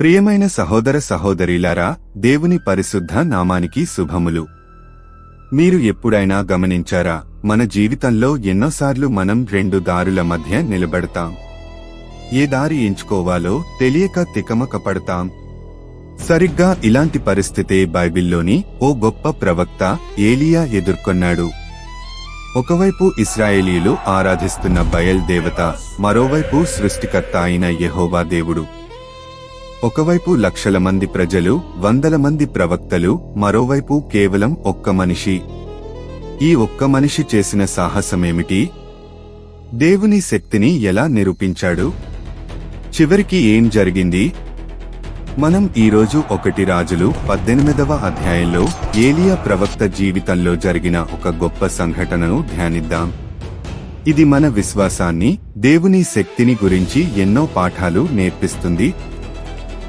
ప్రియమైన సహోదర సహోదరీలారా దేవుని పరిశుద్ధ నామానికి శుభములు. మీరు ఎప్పుడైనా గమనించారా మన జీవితంలో ఎన్నోసార్లు మనం రెండు దారుల మధ్య నిలబడతాం. ఏ దారి ఎంచుకోవాలో తెలియక తికమక పడతాం సరిగ్గా ఇలాంటి పరిస్థితే బైబిల్లోని ఓ గొప్ప ప్రవక్త ఏలియా ఎదుర్కొన్నాడు. ఒకవైపు ఇస్రాయేలీలు ఆరాధిస్తున్న బయల్ దేవత మరోవైపు సృష్టికర్త అయిన యహోవా దేవుడు. ఒకవైపు లక్షల మంది ప్రజలు వందల మంది ప్రవక్తలు మరోవైపు కేవలం ఒక్క మనిషి. ఈ ఒక్క మనిషి చేసిన సాహసమేమిటి? దేవుని శక్తిని ఎలా నిరూపించాడు? చివరికి ఏం జరిగింది? మనం ఈరోజు ఒకటి రాజులు పద్దెనిమిదవ అధ్యాయంలో ఏలియా ప్రవక్త జీవితంలో జరిగిన ఒక గొప్ప సంఘటనను ధ్యానిద్దాం. ఇది మన విశ్వాసాన్ని దేవుని శక్తిని గురించి ఎన్నో పాఠాలు నేర్పిస్తుంది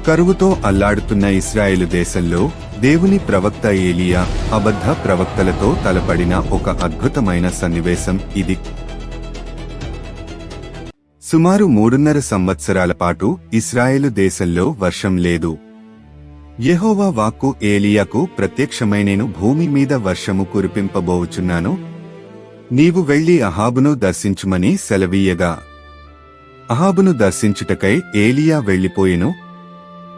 కరువుతో అల్లాడుతున్న ఇస్రాయేలు దేశంలో దేవుని ప్రవక్త ఏలియా అబద్ధ ప్రవక్తలతో తలపడిన ఒక అద్భుతమైన సన్నివేశం ఇది. సుమారు మూడున్నర సంవత్సరాల పాటు ఇస్రాయేలు దేశంలో వర్షం లేదు. యెహోవా వాక్కు ఏలియాకు ప్రత్యక్షమై నేను భూమి మీద వర్షము కురిపింపబోచున్నాను. నీవు వెళ్ళి అహాబును దర్శించుమని సెలవీయగా. అహాబును దర్శించుటకై ఏలియా వెళ్ళిపోయెను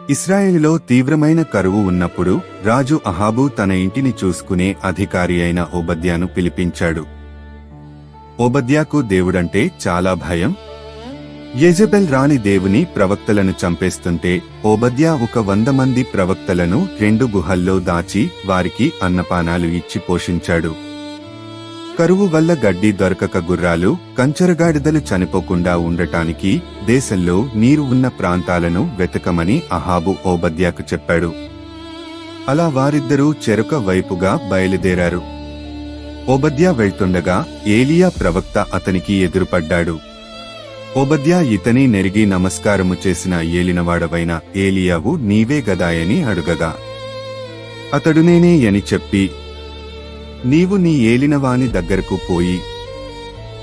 ఇస్రాయేలులో తీవ్రమైన కరువు ఉన్నప్పుడు రాజు అహాబు తన ఇంటిని చూసుకునే అధికారి అయిన ఓబద్యాను పిలిపించాడు. ఓబద్యాకు దేవుడంటే చాలా భయం. యెజబెల్ రాణి దేవుని ప్రవక్తలను చంపేస్తుంటే ఓబద్యా ఒక వంద మంది ప్రవక్తలను రెండు గుహల్లో దాచి వారికి అన్నపానాలు ఇచ్చి పోషించాడు. కరువు వల్ల గడ్డి దొరకక గుర్రాలు కంచరగాడిదలు చనిపోకుండా ఉండటానికి దేశంలో నీరు ఉన్న ప్రాంతాలను వెతకమని అహాబు ఓబద్యాకు చెప్పాడు. అలా వారిద్దరూ చెరుక వైపుగా బయలుదేరారు. ఓబద్యా వెళ్తుండగా ఏలియా ప్రవక్త అతనికి ఎదురుపడ్డాడు. ఓబద్యా ఇతని నెరిగి నమస్కారము చేసిన ఏలినవాడవైన ఏలియావు నీవే గదాయని అడుగగా. అతడు నేనే అని చెప్పి నీవు నీ ఏలినవాని దగ్గరకు పోయి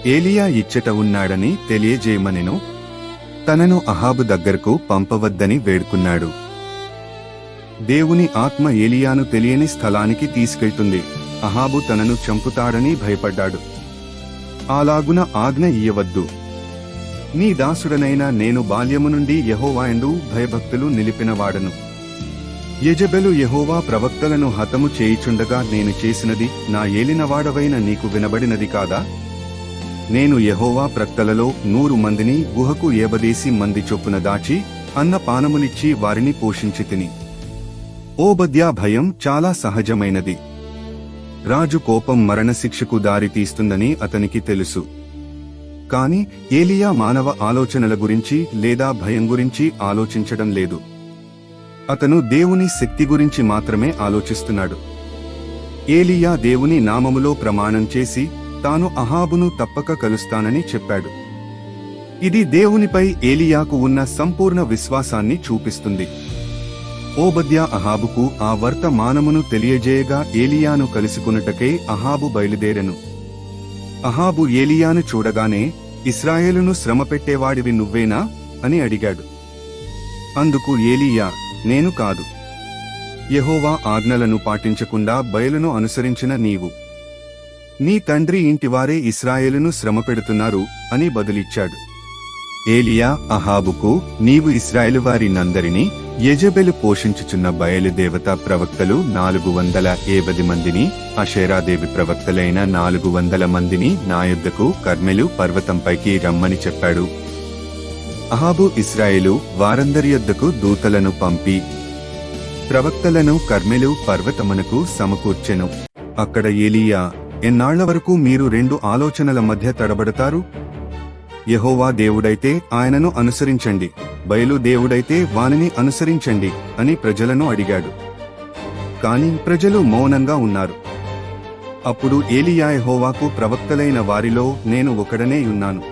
ఏలియా ఇచ్చట ఉన్నాడని తెలియజేయమనెను తనను అహాబు దగ్గరకు పంపవద్దని వేడుకున్నాడు. దేవుని ఆత్మ ఏలియాను తెలియని స్థలానికి తీసుకెళ్తుంది. అహాబు తనను చంపుతాడని భయపడ్డాడు. అలాగున ఆజ్ఞ ఇయ్యవద్దు. నీ దాసుడనైన నేను బాల్యము నుండి యహోవాయందు భయభక్తులు నిలిపినవాడను. యజబెలు యహోవా ప్రవక్తలను హతము చేయిచుండగా నేను చేసినది నా ఏలినవాడవైన నీకు వినబడినది కాదా? నేను యహోవా ప్రక్తలలో నూరు మందిని గుహకు ఏబదేసి మంది చొప్పున దాచి అన్న పానములిచ్చి వారిని పోషించి తిని. ఓబద్యా భయం చాలా సహజమైనది. రాజు కోపం మరణశిక్షకు దారితీస్తుందని అతనికి తెలుసు. కాని ఏలియా మానవ ఆలోచనల గురించి లేదా భయం గురించి ఆలోచించడం లేదు. అతను దేవుని శక్తి గురించి మాత్రమే ఆలోచిస్తున్నాడు. ఏలియా దేవుని నామములో ప్రమాణం చేసి తాను అహాబును తప్పక కలుస్తానని చెప్పాడు. ఇది దేవునిపై ఏలియాకు ఉన్న సంపూర్ణ విశ్వాసాన్ని చూపిస్తుంది. ఓబద్యా అహాబుకు ఆ వర్తమానమును తెలియజేయగా ఏలియాను కలుసుకున్నటకే అహాబు బయలుదేరెను. అహాబు ఏలియాను చూడగానే ఇస్రాయేలును శ్రమపెట్టేవాడివి నువ్వేనా? అని అడిగాడు. అందుకు ఏలియా నేను కాదు. యెహోవా ఆజ్ఞలను పాటించకుండా బయలును అనుసరించిన నీవు. నీ తండ్రి ఇంటివారే ఇస్రాయేలును శ్రమపెడుతున్నారు అని బదులిచ్చాడు. ఏలియా అహాబుకు నీవు ఇస్రాయేలు వారినందరినీ యజబెలు పోషించుచున్న బయలుదేవత ప్రవక్తలు నాలుగు వందల ఏబది మందిని అషేరాదేవి ప్రవక్తలైన నాలుగు వందల మందిని నాయుద్దకు కర్మెలు పర్వతంపైకి రమ్మని చెప్పాడు. అహాబు ఇస్రాయేలు వారందరి యొద్దకు దూతలను పంపి ప్రవక్తలను కర్మెలు పర్వతమునకు సమకూర్చెను. అక్కడ ఏలియా ఎన్నాళ్ళ వరకు మీరు రెండు ఆలోచనల మధ్య తడబడతారు? యహోవా దేవుడైతే ఆయనను అనుసరించండి బయలు దేవుడైతే వానిని అనుసరించండి అని ప్రజలను అడిగాడు. కాని ప్రజలు మౌనంగా ఉన్నారు. అప్పుడు ఏలియా యహోవాకు ప్రవక్తలైన వారిలో నేను ఒకడనే ఉన్నాను.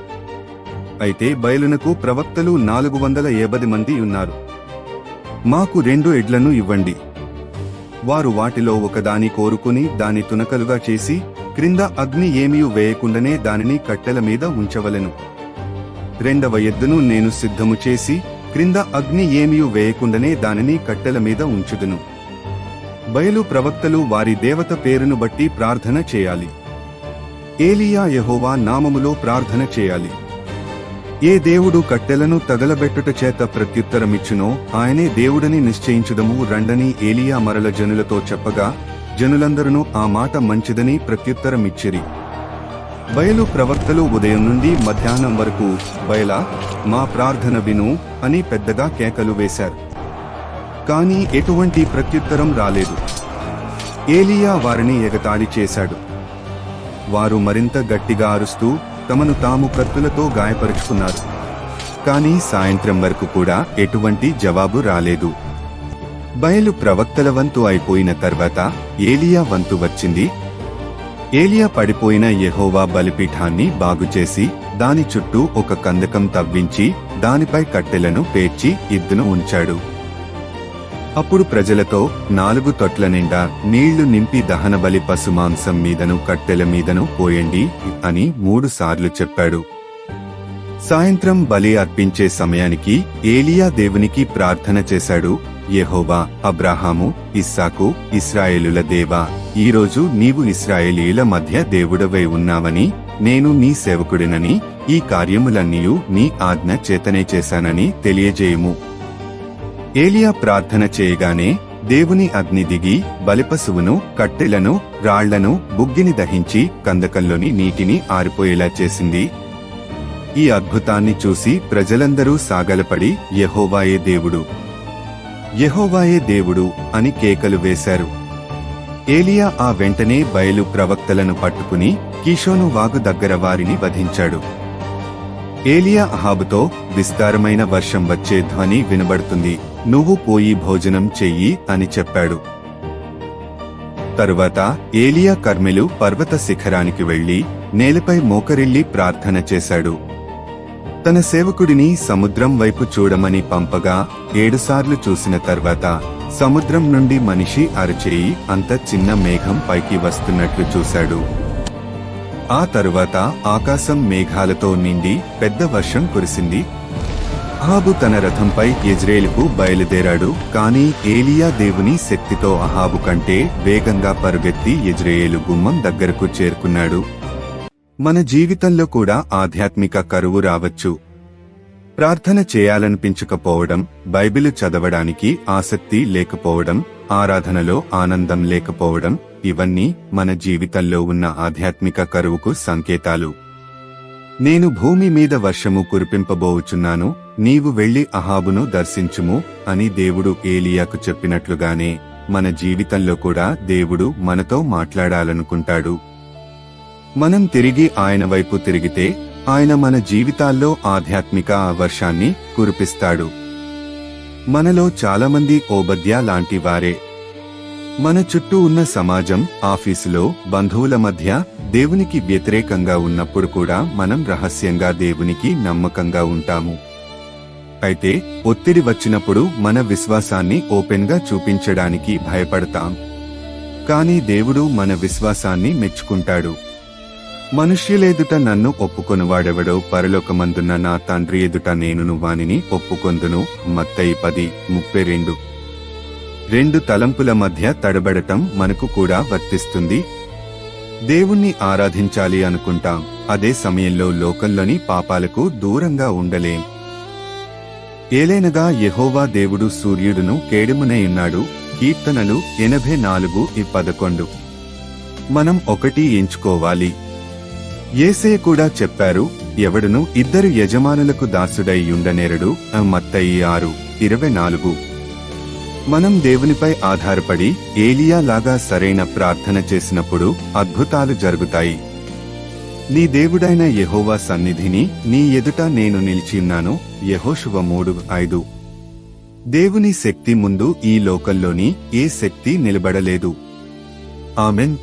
అయితే బయలునకు ప్రవక్తలు నాలుగు వందల ఏబది మంది ఉన్నారు. మాకు రెండు ఎడ్లను ఇవ్వండి. వారు వాటిలో ఒకదాని కోరుకుని దాని తునకలుగా చేసి క్రింద అగ్ని ఏమీ వేయకుండానే దానిని కట్టెల మీద ఉంచవలెను. రెండవ ఎద్దును నేను సిద్ధము చేసి క్రింద అగ్ని ఏమీ వేయకుండానే దానిని కట్టెల మీద ఉంచుదును. బయలు ప్రవక్తలు వారి దేవత పేరును బట్టి ప్రార్థన చేయాలి. ఏలియా యహోవా నామములో ప్రార్థన చేయాలి. ఏ దేవుడు కట్టెలను తగలబెట్టుట చేత ప్రత్యుత్తరమిచ్చునో ఆయనే దేవుడని నిశ్చయించుదము రండని ఏలియా మరల జనులతో చెప్పగా జనులందరూ ఆ మాట మంచిదని ప్రత్యుత్తరమిచ్చిరి. బయలు ప్రవక్తలు ఉదయం నుండి మధ్యాహ్నం వరకు బయలా మా ప్రార్థన విను అని పెద్దగా కేకలు వేశారు. కానీ ఎటువంటి ప్రత్యుత్తరం రాలేదు. ఏలియా వారిని ఎగతాళి చేశాడు. వారు మరింత గట్టిగా అరుస్తూ తమను తాము కత్తులతో గాయపరుచుకున్నారు. కానీ సాయంత్రం వరకు కూడా ఎటువంటి జవాబు రాలేదు. బయలు ప్రవక్తల వంతు అయిపోయిన తర్వాత ఏలియా వంతు వచ్చింది. ఏలియా పడిపోయిన యహోవా బలిపీఠాన్ని బాగుచేసి దాని చుట్టూ ఒక కందకం తవ్వించి దానిపై కట్టెలను పేర్చి ఇద్దును ఉంచాడు. అప్పుడు ప్రజలతో నాలుగు తొట్ల నిండా నీళ్ళు నింపి దహనబలి పశుమాంసం మీదను కట్టెల మీదను పోయండి అని మూడు సార్లు చెప్పాడు. సాయంత్రం బలి అర్పించే సమయానికి ఏలియా దేవునికి ప్రార్థన చేశాడు. యెహోవా అబ్రాహాము ఇస్సాకు ఇస్రాయేలుల దేవా ఈరోజు నీవు ఇస్రాయేలీల మధ్య దేవుడవై ఉన్నావని నేను నీ సేవకుడినని ఈ కార్యములన్నీయు నీ ఆజ్ఞ చేతనే చేశానని తెలియజేయము. ఏలియా ప్రార్థన చేయగానే దేవుని అగ్ని దిగి బలిపశువును కట్టెలను రాళ్ళను బుగ్గిని దహించి కందకంలోని నీటిని ఆరిపోయేలా చేసింది. ఈ అద్భుతాన్ని చూసి ప్రజలందరూ సాగలపడి యహోవాయే దేవుడు. యహోవాయే దేవుడు అని కేకలు వేశారు. ఏలియా ఆ వెంటనే బయలు ప్రవక్తలను పట్టుకుని కిషోను వాగు దగ్గర వారిని వధించాడు. ఏలియా అహాబుతో విస్తారమైన వర్షం వచ్చే ధ్వని వినబడుతుంది. నువ్వు పోయి భోజనం చెయ్యి అని చెప్పాడు. తరువాత ఏలియా కర్మెలు పర్వత శిఖరానికి వెళ్ళి నేలపై మోకరిల్లి ప్రార్థన చేశాడు. తన సేవకుడిని సముద్రం వైపు చూడమని పంపగా ఏడుసార్లు చూసిన తర్వాత సముద్రం నుండి మనిషి అరచేయి అంత చిన్న మేఘం పైకి వస్తున్నట్లు చూశాడు. ఆ తరువాత ఆకాశం మేఘాలతో నిండి పెద్ద వర్షం కురిసింది. అహాబు తన రథంపై ఇజ్రేలుకు బయలుదేరాడు. కానీ ఏలియా దేవుని శక్తితో అహాబు కంటే వేగంగా పరుగెత్తి ఇజ్రాయేలు గుమ్మం దగ్గరకు చేరుకున్నాడు. మన జీవితంలో కూడా ఆధ్యాత్మిక కరువు రావచ్చు. ప్రార్థన చేయాలనిపించకపోవడం బైబిలు చదవడానికి ఆసక్తి లేకపోవడం ఆరాధనలో ఆనందం లేకపోవడం ఇవన్నీ మన జీవితంలో ఉన్న ఆధ్యాత్మిక కరువుకు సంకేతాలు. నేను భూమి మీద వర్షము కురిపింపబోవుచున్నాను నీవు వెళ్ళి అహాబును దర్శించుము అని దేవుడు ఏలియాకు చెప్పినట్లుగానే మన జీవితంలో కూడా దేవుడు మనతో మాట్లాడాలనుకుంటాడు. మనం తిరిగి ఆయన వైపు తిరిగితే ఆయన మన జీవితాల్లో ఆధ్యాత్మిక వర్షాన్ని కురిపిస్తాడు. మనలో చాలామంది ఓబద్యా లాంటి వారే మన చుట్టూ ఉన్న సమాజం ఆఫీసులో బంధువుల మధ్య దేవునికి వ్యతిరేకంగా ఉన్నప్పుడు కూడా మనం రహస్యంగా దేవునికి నమ్మకంగా ఉంటాము. అయితే ఒత్తిడి వచ్చినప్పుడు మన విశ్వాసాన్ని ఓపెన్గా చూపించడానికి భయపడతాం. కానీ దేవుడు మన విశ్వాసాన్ని మెచ్చుకుంటాడు. మనుష్యులెదుట నన్ను ఒప్పుకొనువాడెవడో పరలోకమందున్న నా తండ్రి ఎదుట నేనును వానిని ఒప్పుకొందును. మత్తయి పది ముప్పై రెండు. రెండు తలంపుల మధ్య తడబడటం మనకు కూడా వర్తిస్తుంది. దేవుణ్ణి ఆరాధించాలి అనుకుంటాం. అదే సమయంలో లోకంలోని పాపాలకు దూరంగా ఉండలేం. ఏలైనగా యహోవా దేవుడు సూర్యుడును కేడుమునయున్నాడు కీర్తనలు ఎనభై నాలుగు ఈ పదకొండు. మనం ఒకటి ఎంచుకోవాలి. ఏసే కూడా చెప్పారు ఎవడును ఇద్దరు యజమానులకు దాసుడై ఉండనేరడు. మత్తయి ఆరు ఇరవై నాలుగు. మనం దేవునిపై ఆధారపడి ఏలియా లాగా సరైన ప్రార్థన చేసినప్పుడు అద్భుతాలు జరుగుతాయి. నీ దేవుడైన యహోవా సన్నిధిని నీ ఎదుట నేను నిలిచిన్నాను యహోశువ మూడు ఐదు. దేవుని శక్తి ముందు ఈ లోకల్లోని ఏ శక్తి నిలబడలేదు. ఆమెన్.